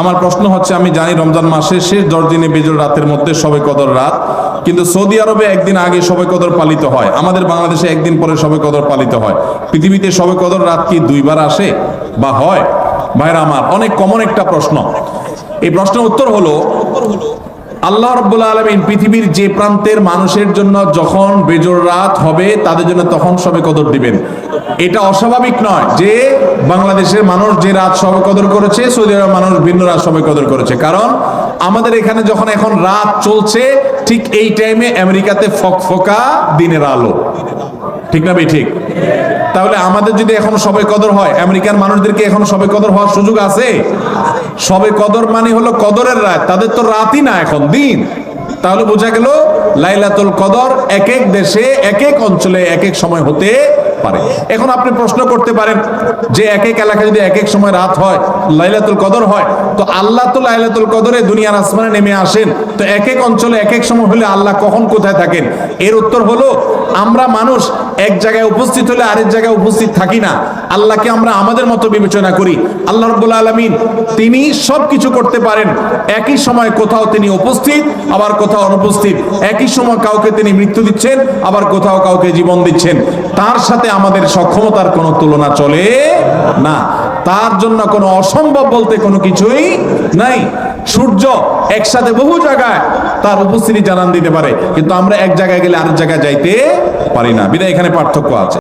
আমার প্রশ্ন হচ্ছে, আমি জানি রমজান মাসের শেষ দশ দিনে বেজর রাতের মধ্যে সবে কদর রাত, কিন্তু সৌদি আরবে একদিন আগে সবে কদর পালিত হয়। আমাদের বাংলাদেশে একদিন পরে সবে কদর পালিত হয়। পৃথিবীতে সবে কদর রাত কি দুইবার আসে? বা হয়? ভাইরা আমার, অনেক কমন একটা প্রশ্ন। এই প্রশ্নের উত্তর হলো আল্লাহ রব্বুল আলমিন পৃথিবীর যে প্রান্তের মানুষের জন্য যখন বেজর রাত হবে, তাদের জন্য তখন সবে কদর দিবেন। এটা অস্বাভাবিক নয় যে বাংলাদেশের মানুষ যে রাত সবে কদর করেছে, সৌদি আরবের মানুষ ভিন্ন রাত সবে কদর করেছে। কারণ আমাদের এখানে যখন এখন রাত চলছে, ঠিক এই টাইমে আমেরিকাতে ফকফকা দিনের আলো। ঠিক না ভাই, ঠিক? তাহলে আমাদের যদি এখন সবে কদর হয় আমেরিকান মানুষদেরকে এখন সবে কদর হওয়ার সুযোগ আছে? সবে কদর মানে হলো কদরের রাত, তাদের তো রাতই না এখন, দিন। তাহলে বোঝা গেল, লাইলাতুল কদর এক এক দেশে, এক এক অঞ্চলে এক এক সময় হতে পারে। এখন আপনি প্রশ্ন করতে পারেন যে এক এক এলাকায় যদি এক এক সময় রাত হয়, লাইলাতুল কদর হয়, তো আল্লাহ তো লাইলাতুল কদরে দুনিয়ার আসমানে নেমে আসেন। তো এক এক অঞ্চলে এক এক সময় হলে আল্লাহ কখন কোথায় থাকেন? এর উত্তর হলো, আমরা মানুষ এক জায়গায় উপস্থিত হলে আরেক জায়গায় উপস্থিত থাকি না। আল্লাহকে আমরা আমাদের মতো বিবেচনা করি। আল্লাহ রব্বুল আলমিন তিনি সব কিছু করতে পারেন। একই সময় কোথাও তিনি উপস্থিত, আবার কোথাও অনুপস্থিত। একই সময় কাউকে তিনি মৃত্যু দিচ্ছেন, আবার কোথাও কাউকে জীবন দিচ্ছেন। তার সাথে আমাদের সক্ষমতার কোনো তুলনা চলে না। তার জন্য কোনো অসম্ভব বলতে কোনো কিছুই নাই। সূর্য একসাথে বহু জায়গায় তার উপস্থিতি জানান দিতে পারে, কিন্তু আমরা এক জায়গায় গেলে আরেক জায়গায় যাইতে পারি না। বিদায় এখানে পার্থক্য আছে।